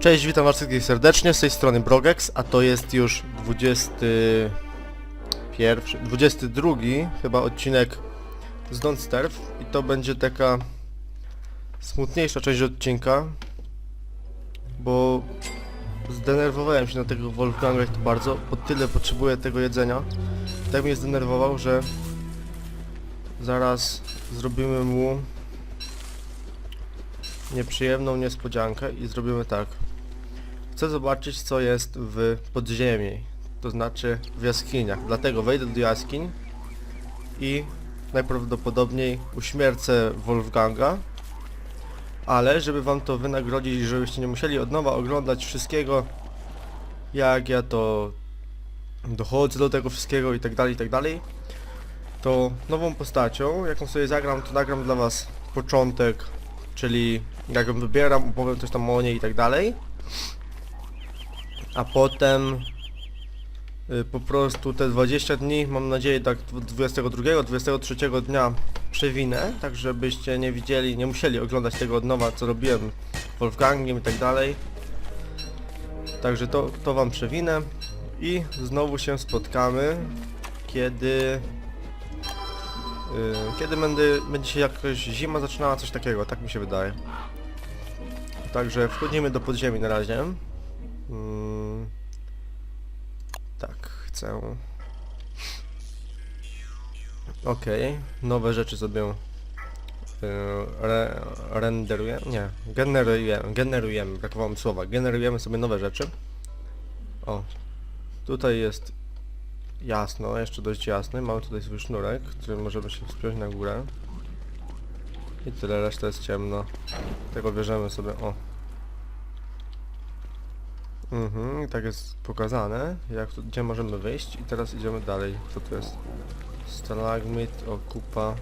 Cześć, witam was wszystkich serdecznie, z tej strony Brogex, a to jest już 21, 22 chyba odcinek z Don't Starve i to będzie taka smutniejsza część odcinka, bo zdenerwowałem się na tego Wolfganga to bardzo, bo tyle potrzebuję tego jedzenia. Tak mnie zdenerwował, że zaraz zrobimy mu nieprzyjemną niespodziankę i zrobimy tak. Chcę zobaczyć co jest w podziemi, to znaczy w jaskiniach. Dlatego wejdę do jaskiń i najprawdopodobniej uśmiercę Wolfganga, ale żeby wam to wynagrodzić żebyście nie musieli od nowa oglądać wszystkiego, jak ja to dochodzę do tego wszystkiego i tak dalej, i tak dalej, to nową postacią, jaką sobie zagram, to nagram dla was początek, czyli jak ją wybieram, opowiem coś tam o niej i tak dalej. A potem y, po prostu te 20 dni, mam nadzieję tak 22, 23 dnia przewinę, tak żebyście nie widzieli, nie musieli oglądać tego od nowa, co robiłem Wolfgangiem i tak dalej. Także to, to wam przewinę i znowu się spotkamy, kiedy y, kiedy będę, będzie się jakoś zima zaczynała, coś takiego, tak mi się wydaje. Także wchodzimy do podziemi na razie. Mm, tak, chcę. Okej, nowe rzeczy sobie y, re, renderuję, nie, generujemy, generujemy, brakowało mi słowa, generujemy sobie nowe rzeczy. O, tutaj jest jasno, jeszcze dość jasny, mamy tutaj swój sznurek, który możemy się wspiąć na górę. I tyle, reszta jest ciemno. Tego bierzemy sobie, o. Mhm, tak jest pokazane, jak tu, gdzie możemy wyjść i teraz idziemy dalej. Co to jest? Stalagmit, okupa,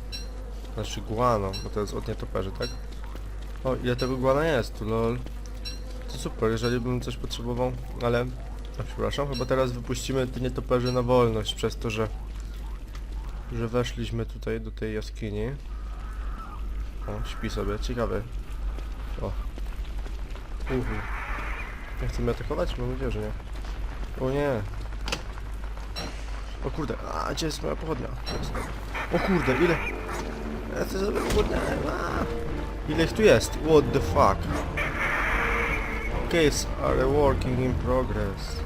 znaczy guano, bo to jest od nietoperzy, tak? O, ile tego guana jest tu, lol. To super, jeżeli bym coś potrzebował, ale... A, przepraszam, chyba teraz wypuścimy te nietoperzy na wolność, przez to, że... że weszliśmy tutaj do tej jaskini. O, śpi sobie, ciekawe. O. Uhu. Nie chce mnie atakować? Mam nadzieję, że nie. O nie. O kurde, a gdzie jest moja pochodnia? O kurde, ile? Ja chcę sobie pochodnię. a. Ile ich tu jest? What the fuck? Case are working in progress.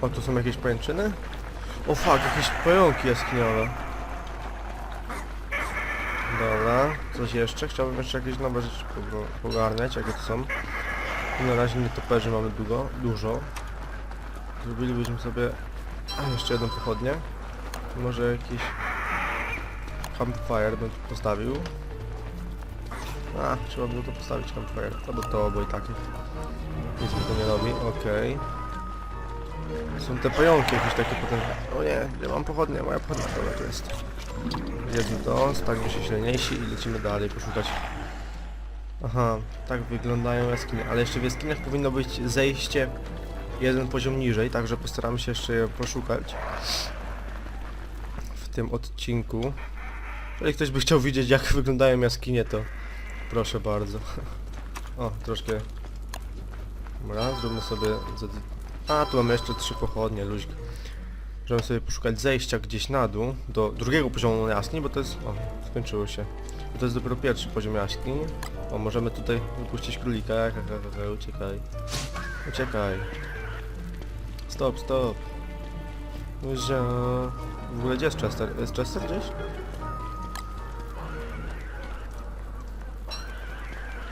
O, tu są jakieś pajęczyny? O fuck, jakieś pająki jaskiniowe. Dobra, coś jeszcze? Chciałbym jeszcze jakieś nowe rzeczy pogarniać, jakie to są. Na razie nietoperzy mamy długo, dużo. Zrobilibyśmy sobie jeszcze jedną pochodnię. Może jakiś campfire bym postawił. A, trzeba było to postawić campfire. Albo to, bo i tak nic mi to nie robi. Okej. Są te pająki jakieś takie potem. O nie, gdzie mam pochodnię? Moja pochodnia, dobra, tu jest. Jedzmy to, stagmy się silniejsi i lecimy dalej poszukać. Aha, tak wyglądają jaskinie, ale jeszcze w jaskiniach powinno być zejście jeden poziom niżej, także postaramy się jeszcze je poszukać w tym odcinku. Jeżeli ktoś by chciał widzieć jak wyglądają jaskinie, to proszę bardzo. O, troszkę... Dobra, zróbmy sobie... A, tu mamy jeszcze trzy pochodnie, luźk. Możemy sobie poszukać zejścia gdzieś na dół, do drugiego poziomu jaskini, bo to jest... O, skończyło się. Bo to jest dopiero pierwszy poziom jaskini. O, możemy tutaj wypuścić królika. Uciekaj. Uciekaj. Stop, stop. Że... W ogóle gdzie jest Chester? Jest Chester gdzieś?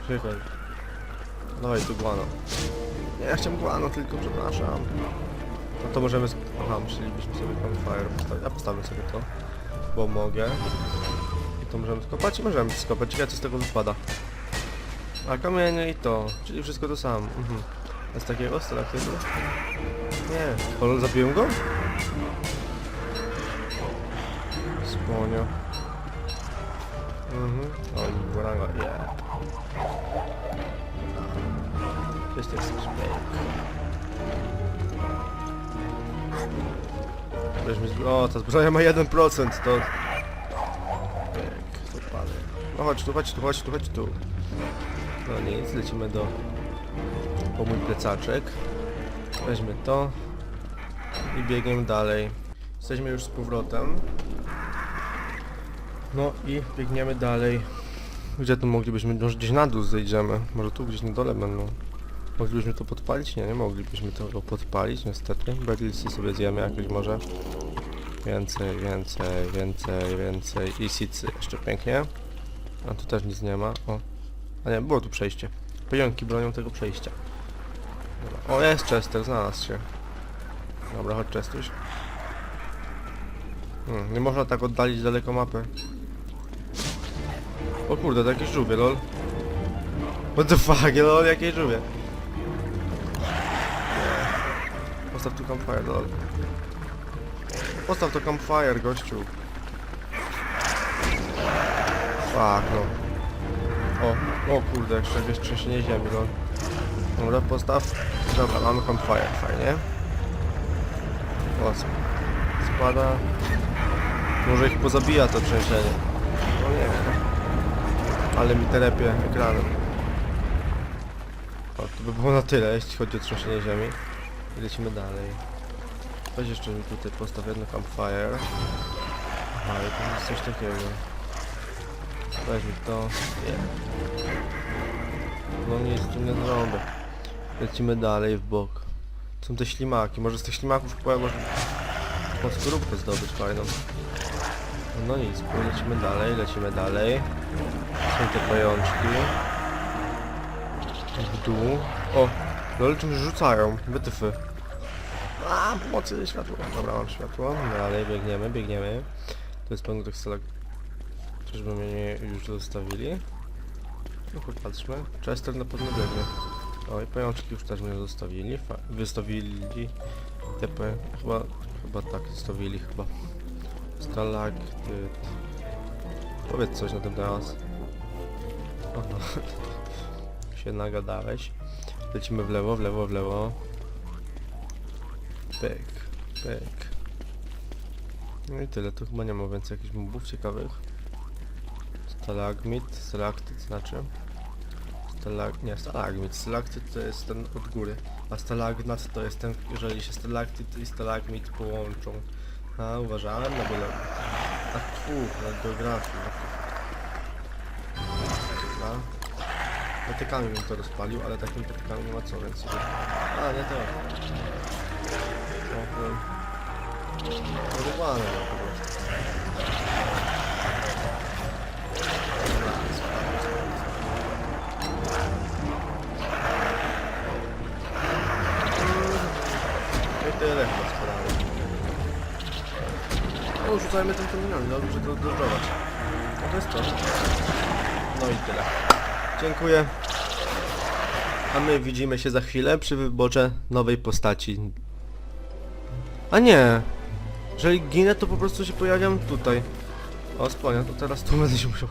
Czekaj. Dawaj tu guano. Nie, ja chciałem guano tylko, przepraszam. No to możemy... Aha, musielibyśmy sobie campfire postawić. Ja postawię sobie to, bo mogę. I to możemy skopać? Możemy skopać. Ciekawe co z tego wypada. A kamienie i to, czyli wszystko to samo. Mhm. A z takiego stalaktytu? Nie. O, zabiłem go? Słonio. Mhm. O, i guaranga, yeah. Just jest Weźmy zbro... O, ta zbroja ma 1%, to... To padnie. No chodź tu, chodź tu, chodź tu, chodź tu. No nic, lecimy do... po mój plecaczek. Weźmy to. I biegiem dalej. Jesteśmy już z powrotem. No i biegniemy dalej. Gdzie tu moglibyśmy, może gdzieś na dół zejdziemy. Może tu gdzieś na dole będą. Moglibyśmy to podpalić? Nie, nie moglibyśmy tego podpalić, niestety. Berlitsy sobie zjemy jakieś może. Więcej, więcej, więcej, więcej. I sicy jeszcze pięknie. A tu też nic nie ma. O. A nie, było tu przejście. Pająki bronią tego przejścia. Dobra. O, jest Chester, znalazł się. Dobra, chodź Chestuś. Hmm, nie można tak oddalić daleko mapy. O kurde, to jakieś żółwie, lol. What the fuck, lol, jakieś żółwie. Postaw tu campfire, lol. Postaw to campfire, gościu. Fuck, no. O, o kurde, jeszcze jakieś trzęsienie ziemi, lol. Dobra, postaw. Dobra, mamy campfire, fajnie. O, sp- spada. Może ich pozabija to trzęsienie. No nie wiem. Ale mi telepie ekranem. O, to by było na tyle, jeśli chodzi o trzęsienie ziemi. Lecimy dalej. Weź jeszcze tutaj postaw jedno campfire. Aha, i to jest coś takiego. Weź mi to. Nie. No nic tu nie zrobię. Lecimy dalej w bok. Są te ślimaki. Może z tych ślimaków powiem, może pod skorupkę zdobyć fajną. No nic, lecimy dalej, lecimy dalej. Są te pajączki. W dół. O! Lol czymś rzucają. Wytyfy. A, pomocy światło. Dobra, mam światło. Dalej biegniemy, biegniemy. To jest pełno tych stalak... Czyżby mnie już zostawili? No popatrzmy. Chester na pewno biegnie. Oj, pajączki już też mnie zostawili. Fa wystawili. TP. Chyba, chyba tak zostawili chyba. Stalaktyt. Powiedz coś na ten temat. Się nagadałeś. Lecimy w lewo, w lewo, w lewo. Pyk, pyk. No i tyle, tu chyba nie ma więcej jakichś mobów ciekawych. Stalagmit, stalaktyt znaczy. Stalag... nie, stalagmit. Stalaktyt to jest ten od góry, a stalagnat to jest ten, jeżeli się stalaktyt i stalagmit połączą. A, uważałem na byle. A tu, na Patykami bym to rozpalił, ale takim patykami nie ma co, więc. A, nie to. Trochę... Urwane no, po prostu. No i tyle chyba spadamy. O, rzucajmy tym terminami, dobrze to dodrować. No to jest to. No i tyle. Dziękuję. A my widzimy się za chwilę przy wyborze nowej postaci. A nie! Jeżeli ginę, to po prostu się pojawiam tutaj. O, spłonia, to teraz tu będę się musiał...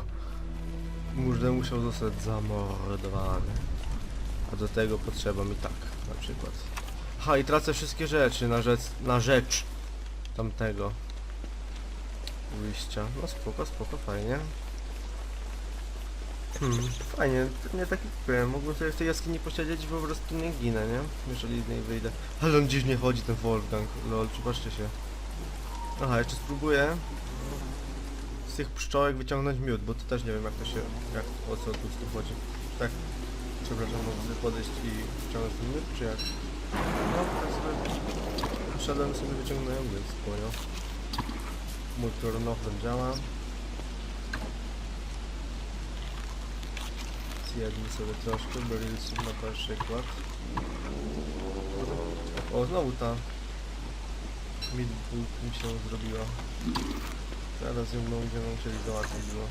Będę musiał zostać zamordowany. A do tego potrzeba mi tak, na przykład. Aha, i tracę wszystkie rzeczy na rzecz, na rzecz tamtego wyjścia. No spoko, spoko, fajnie. Hmm, fajnie, nie tak jak powiem, mógłbym sobie w tej jaskini posiedzieć i po prostu nie ginę, nie? Jeżeli z niej wyjdę. Ale on dziwnie chodzi, ten Wolfgang, lol, przebaczcie się. Aha, jeszcze spróbuję z tych pszczołek wyciągnąć miód, bo to też nie wiem jak to się, jak, o co tu tym chodzi. Tak, przepraszam, mogę podejść i wciągnąć ten miód, czy jak? No, tak sobie, wszedłem sobie wyciągnąłem miód, spłoją. Mój kloronofren działa. Zjedli sobie troszkę, berylsów na przykład. O, znowu ta midbook mi się zrobiła. Teraz ją będziemy musieli załatwić, bo...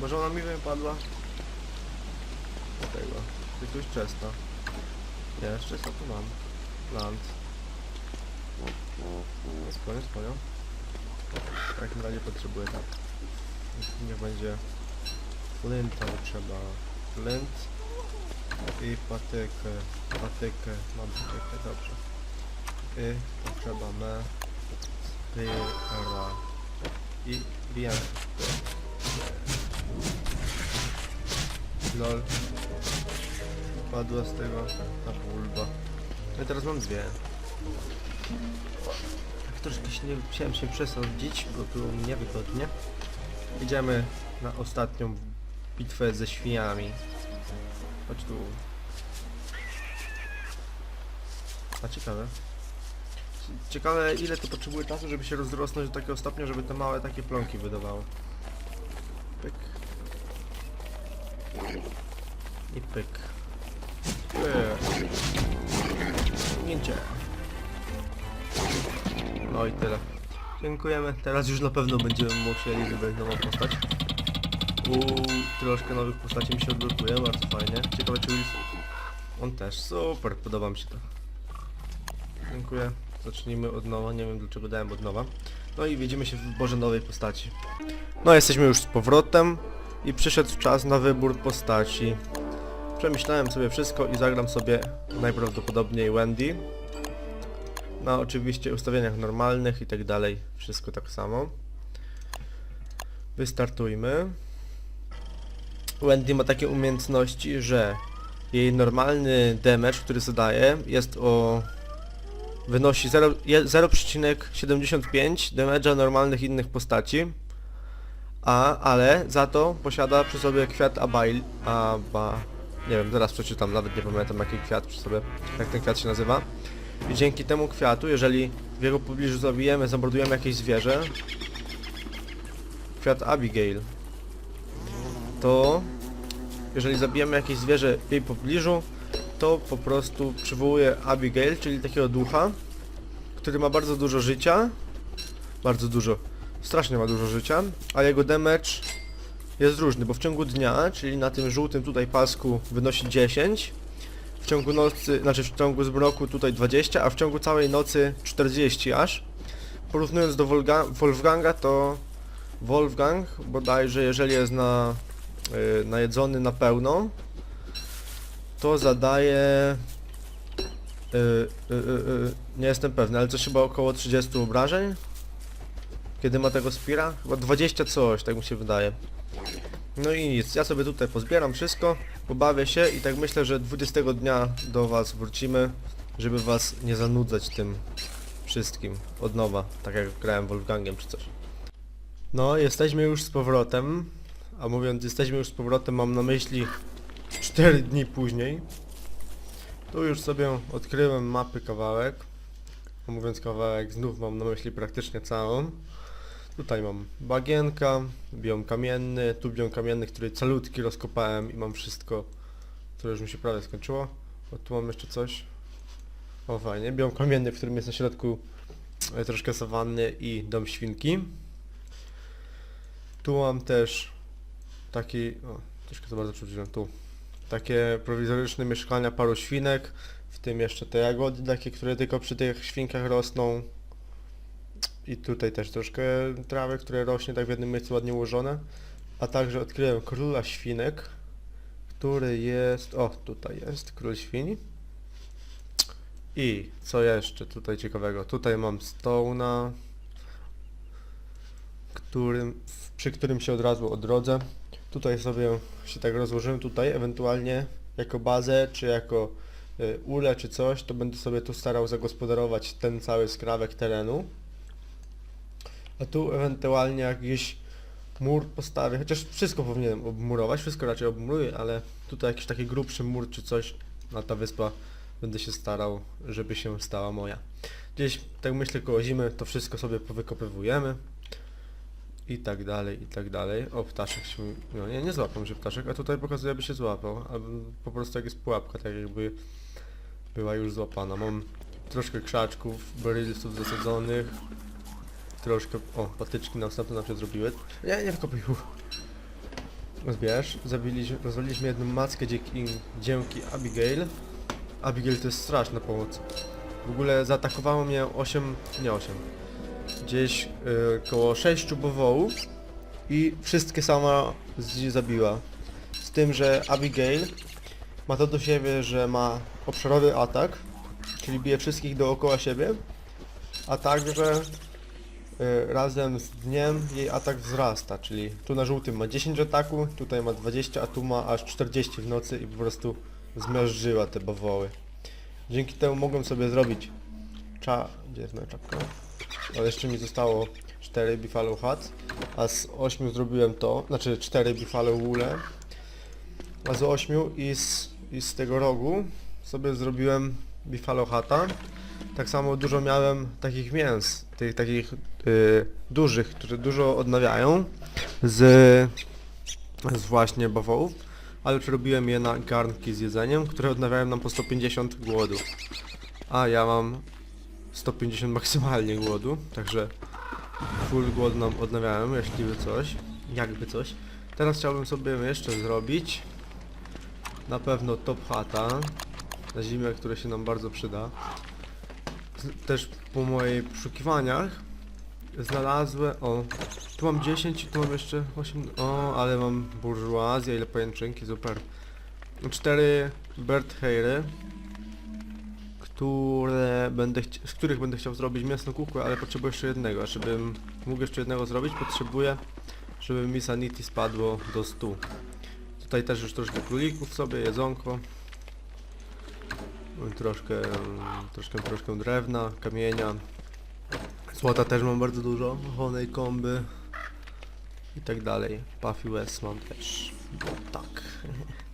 Może ona mi wypadła? Tego. Jakiegoś czesta. Nie, jeszcze co tu mam? Land. No spokojnie, spokojnie. W takim razie potrzebuję tak. Niech będzie flinta trzeba. I patykę. Patykę. Mam patykę, dobrze. I potrzeba me. Spyra. I wiem. Lol. Padła z tego ta bulba. No i teraz mam dwie. Tak troszkę się nie chciałem się przesądzić, bo mi niewygodnie. Idziemy na ostatnią bitwę ze świniami. Chodź tu. A ciekawe. Ciekawe ile to potrzebuje czasu, żeby się rozrosnąć do takiego stopnia, żeby te małe takie plonki wydawało. Pyk. I pyk. Pyk. No i tyle. Dziękujemy. Teraz już na pewno będziemy musieli wybrać nową postać. Uuu, troszkę nowych postaci mi się odblokuje, bardzo fajnie. Ciekawe czy Wills... On też, super, podoba mi się to. Dziękuję. Zacznijmy od nowa, nie wiem dlaczego dałem od nowa. No i widzimy się w wyborze nowej postaci. No jesteśmy już z powrotem i przyszedł czas na wybór postaci. Przemyślałem sobie wszystko i zagram sobie najprawdopodobniej Wendy. Na oczywiście ustawieniach normalnych i tak dalej, wszystko tak samo. Wystartujmy. Wendy ma takie umiejętności, że jej normalny damage, który zadaje jest o... wynosi 0 je- 0,75 damage'a normalnych innych postaci. A, ale za to posiada przy sobie kwiat Abail, Aba... Nie wiem, zaraz przeczytam, nawet nie pamiętam jaki kwiat przy sobie, jak ten kwiat się nazywa. I dzięki temu kwiatu, jeżeli w jego pobliżu zabijemy, zamordujemy jakieś zwierzę, kwiat Abigail, to jeżeli zabijemy jakieś zwierzę w jej pobliżu, to po prostu przywołuje Abigail, czyli takiego ducha, który ma bardzo dużo życia, bardzo dużo, strasznie ma dużo życia, a jego damage jest różny, bo w ciągu dnia, czyli na tym żółtym tutaj pasku wynosi 10, w ciągu nocy, znaczy w ciągu zmroku tutaj 20, a w ciągu całej nocy 40 aż. Porównując do Wolfganga to Wolfgang bodajże jeżeli jest na, najedzony na pełno to zadaje y, y, nie jestem pewny, ale coś chyba około 30 obrażeń kiedy ma tego Spira? Chyba 20 coś, tak mi się wydaje. No i nic, ja sobie tutaj pozbieram wszystko, pobawię się i tak myślę, że 20 dnia do was wrócimy, żeby was nie zanudzać tym wszystkim od nowa, tak jak grałem Wolfgangiem czy coś. No, jesteśmy już z powrotem, a mówiąc jesteśmy już z powrotem mam na myśli 4 dni później. Tu już sobie odkryłem mapy kawałek, a mówiąc kawałek znów mam na myśli praktycznie całą. Tutaj mam bagienka, biom kamienny, tu biom kamienny, który calutki rozkopałem i mam wszystko, które już mi się prawie skończyło. O, tu mam jeszcze coś. O fajnie, biom kamienny, w którym jest na środku e, troszkę sawanny i dom świnki. Tu mam też taki, o, troszkę za bardzo przybliżyłem, tu. Takie prowizoryczne mieszkania paru świnek, w tym jeszcze te jagody takie, które tylko przy tych świnkach rosną. I tutaj też troszkę trawy, które rośnie tak w jednym miejscu ładnie ułożone. A także odkryłem króla świnek, który jest... O, tutaj jest król świń. I co jeszcze tutaj ciekawego? Tutaj mam Stone'a, którym, przy którym się od razu odrodzę. Tutaj sobie się tak rozłożyłem tutaj, ewentualnie jako bazę, czy jako y, ule, czy coś, to będę sobie tu starał zagospodarować ten cały skrawek terenu. A tu ewentualnie jakiś mur postawię, chociaż wszystko powinienem obmurować, wszystko raczej obmuruję, ale tutaj jakiś taki grubszy mur czy coś na ta wyspa będę się starał, żeby się stała moja. Gdzieś, tak myślę, koło zimy to wszystko sobie powykopywujemy i tak dalej, i tak dalej. O, ptaszek się, no nie, nie złapał się ptaszek, a tutaj pokazuje, by się złapał, po prostu jak jest pułapka, tak jakby była już złapana. Mam troszkę krzaczków, barylsów zasadzonych, troszkę, o, patyczki następne nam się zrobiły. Nie, nie wykopuj. Zbierz, zabiliśmy, rozwaliliśmy jedną mackę dzięki, dzięki Abigail. Abigail to jest straszna pomoc. W ogóle zaatakowało mnie 8, nie 8, gdzieś y, koło 6 bawołów i wszystkie sama z zabiła. Z tym, że Abigail ma to do siebie, że ma obszarowy atak, czyli bije wszystkich dookoła siebie, a także y, razem z dniem jej atak wzrasta, czyli tu na żółtym ma 10 ataku, tutaj ma 20, a tu ma aż 40 w nocy i po prostu zmiażdżyła te bawoły. Dzięki temu mogłem sobie zrobić cza... Gdzie jest moja czapka? Ale jeszcze mi zostało 4 Buffalo Hats, a z 8 zrobiłem to, znaczy 4 Buffalo Woole, a z 8 i z, i z tego rogu sobie zrobiłem Buffalo Hata. Tak samo dużo miałem takich mięs, tych takich y, dużych, które dużo odnawiają z, z właśnie bawołów, ale przerobiłem je na garnki z jedzeniem, które odnawiają nam po 150 głodu. A ja mam 150 maksymalnie głodu, także full głód nam odnawiałem, jeśli by coś, jakby coś. Teraz chciałbym sobie jeszcze zrobić na pewno top hata na zimę, które się nam bardzo przyda. Też po moich poszukiwaniach znalazłem, o, tu mam 10 i tu mam jeszcze 8, o, ale mam burżuazję, ile pajęczynki, super. 4 bird hairy, które będę z których będę chciał zrobić mięsną kukłę, ale potrzebuję jeszcze jednego, żebym mógł jeszcze jednego zrobić, potrzebuję, żeby mi sanity spadło do 100. Tutaj też już troszkę królików sobie, jedzonko. Troszkę, troszkę, troszkę drewna, kamienia. Złota też mam bardzo dużo, honej komby i tak dalej. Puffy West mam też, tak.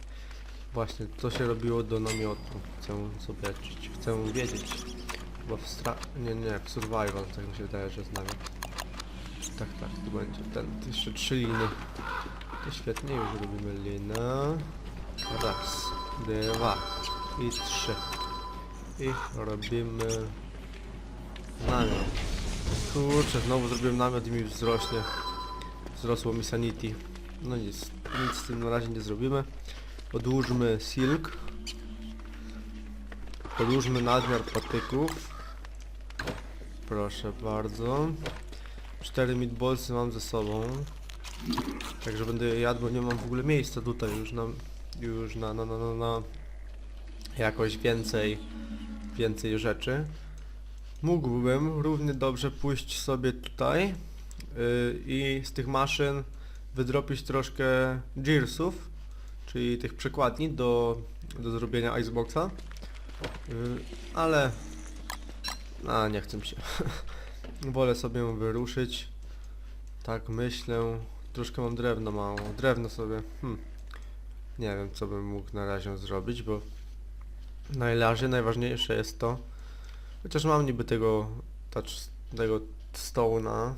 Właśnie, co się robiło do namiotu? Chcę zobaczyć, chcę wiedzieć. Bo w stra... nie, nie, w survival, tak mi się wydaje, że znam. Tak, tak, tu będzie ten, jeszcze trzy liny. To świetnie, już robimy linę. Raz, dwa i trzy. I robimy namiot. Kurczę, znowu zrobiłem namiot i mi wzrośnie. Wzrosło mi sanity. No nic, nic z tym na razie nie zrobimy. Odłóżmy silk. Podłóżmy nadmiar patyków. Proszę bardzo. Cztery meatballsy mam ze sobą. Także będę jadł, bo nie mam w ogóle miejsca tutaj już na, już na, na, na, na, na jakoś więcej, więcej rzeczy. Mógłbym równie dobrze pójść sobie tutaj yy, i z tych maszyn wydropić troszkę gearsów, czyli tych przekładni do, do zrobienia iceboxa. Yy, ale a nie chcę mi się. Wolę sobie wyruszyć. Tak myślę. Troszkę mam drewno mało. Drewno sobie. Hmm. Nie wiem co bym mógł na razie zrobić, bo na najważniejsze jest to. Chociaż mam niby tego tego stone'a,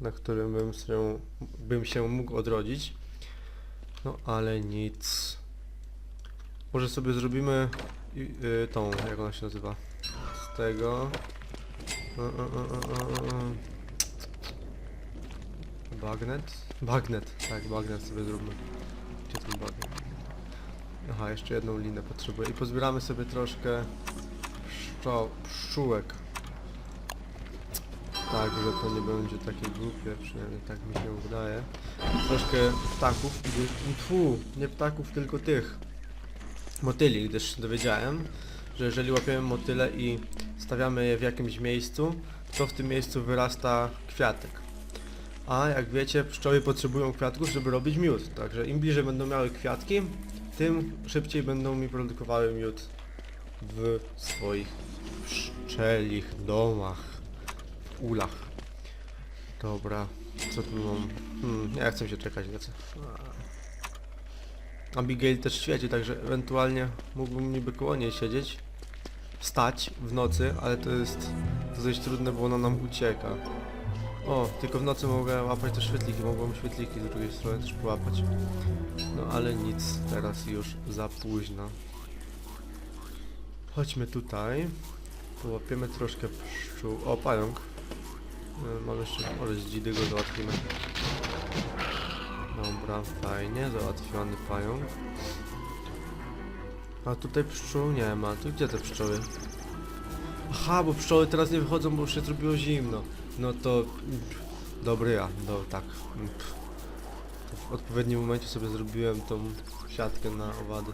na którym bym się, bym się mógł odrodzić. No ale nic. Może sobie zrobimy i- y, tą, jak ona się nazywa? Z tego. Bagnet? Bagnet, tak, bagnet sobie zróbmy. Gdzie ten bagnet? Aha, jeszcze jedną linę potrzebuję. I pozbieramy sobie troszkę pszczo pszczółek. Tak, że to nie będzie takie głupie, przynajmniej tak mi się wydaje. Troszkę ptaków, tfu, nie ptaków, tylko tych motyli, gdyż dowiedziałem, że jeżeli łapiemy motyle i stawiamy je w jakimś miejscu, to w tym miejscu wyrasta kwiatek. A jak wiecie, pszczoły potrzebują kwiatków, żeby robić miód. Także im bliżej będą miały kwiatki, tym szybciej będą mi produkowały miód w swoich pszczelich domach, ulach. Dobra, co tu mam? Hmm, nie chcę się czekać, lecę. Abigail też świeci, także ewentualnie mógłbym niby koło niej siedzieć, wstać w nocy, ale to jest dość trudne, bo ona nam ucieka. O, tylko w nocy mogę łapać te świetliki, mogłem świetliki z drugiej strony też połapać. No ale nic, teraz już za późno. Chodźmy tutaj. Połapiemy troszkę pszczół. O, pająk. E, Mam jeszcze, może z dzidy go załatwimy. Dobra, fajnie, załatwiony pająk. A tutaj pszczół nie ma. Tu gdzie te pszczoły? Aha, bo pszczoły teraz nie wychodzą, bo już się zrobiło zimno. No to... Dobry ja, do, tak. W odpowiednim momencie sobie zrobiłem tą siatkę na owady.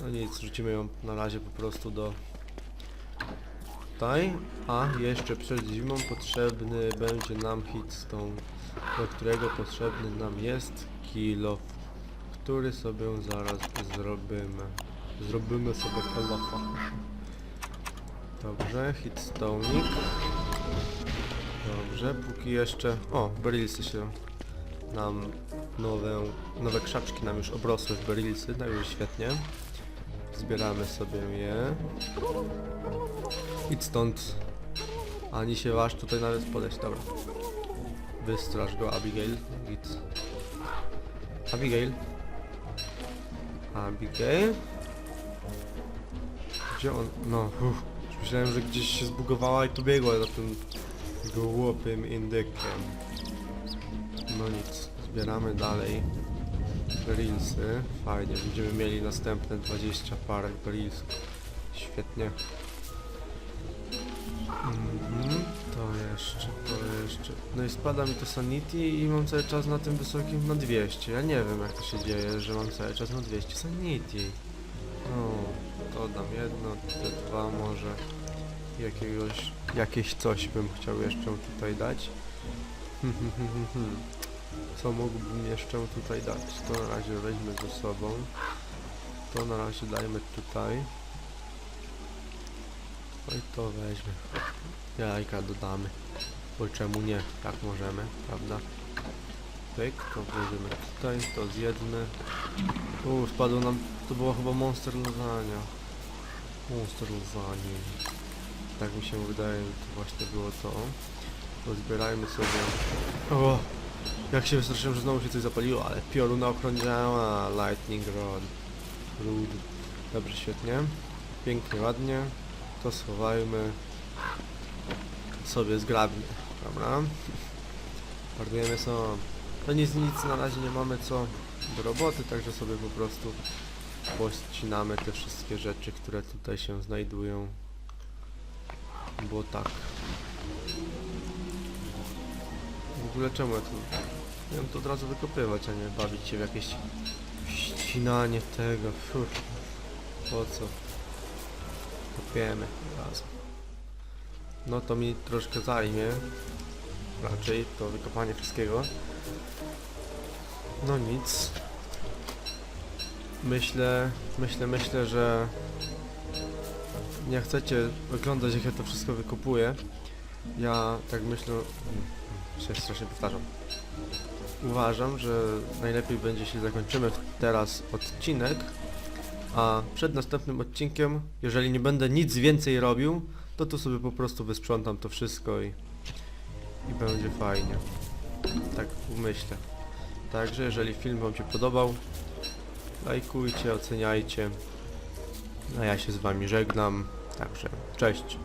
No nic, rzucimy ją na razie po prostu do... Tutaj. A jeszcze przed zimą potrzebny będzie nam hitstone, do którego potrzebny nam jest kilo, który sobie zaraz zrobimy. Zrobimy sobie kalafa. Dobrze, hitstonik. Dobrze, póki jeszcze... O, berilsy się nam... Nowe, nowe krzaczki nam już obrosły w berilsy, tak już świetnie. Zbieramy sobie je. Idź stąd. Ani się waż tutaj nawet podejść, dobra. Wystraż go, Abigail. Git. Abigail. Abigail. Gdzie on? No, uff. Myślałem, że gdzieś się zbugowała i tu biegła za tym głupim indykiem. No nic, zbieramy dalej Reelsy. Fajnie, będziemy mieli następne 20 parę Reelsów. Świetnie. Jeszcze, to jeszcze. No i spada mi to Sanity i mam cały czas na tym wysokim na 200. Ja nie wiem jak to się dzieje, że mam cały czas na 200 Sanity. No, to dam jedno, te dwa może. Jakiegoś, jakieś coś bym chciał jeszcze tutaj dać. Co mógłbym jeszcze tutaj dać? To na razie weźmy ze sobą. To na razie dajmy tutaj. No i to weźmy. Jajka dodamy. Bo czemu nie? Tak możemy, prawda? Pyk, to włożymy tutaj, to zjedzmy. Uuu, spadło nam, to było chyba Monster Lasagna. Monster Lasagna. Tak mi się wydaje, że to właśnie było to. Pozbierajmy sobie... O! Jak się wystraszyłem, że znowu się coś zapaliło, ale pioruna ochrona działa. Lightning Rod. Rud. Dobrze, świetnie. Pięknie, ładnie. To schowajmy sobie zgrabnie, dobra? Marnujemy są. To nic, nic na razie nie mamy co do roboty, także sobie po prostu pościnamy te wszystkie rzeczy, które tutaj się znajdują. Bo tak. W ogóle czemu ja tu... Miałem to od razu wykopywać, a nie bawić się w jakieś ścinanie tego. Fuh. Po co? Kopiemy razem. No to mi troszkę zajmie. Raczej to wykopanie wszystkiego. No nic. Myślę, myślę, myślę, że nie chcecie oglądać jak ja to wszystko wykopuję. Ja tak myślę, mm, się strasznie powtarzam. Uważam, że najlepiej będzie się zakończymy teraz odcinek, a przed następnym odcinkiem, jeżeli nie będę nic więcej robił, to tu sobie po prostu wysprzątam to wszystko i, i będzie fajnie. Tak myślę. Także jeżeli film Wam się podobał, lajkujcie, oceniajcie. A ja się z Wami żegnam. Także cześć.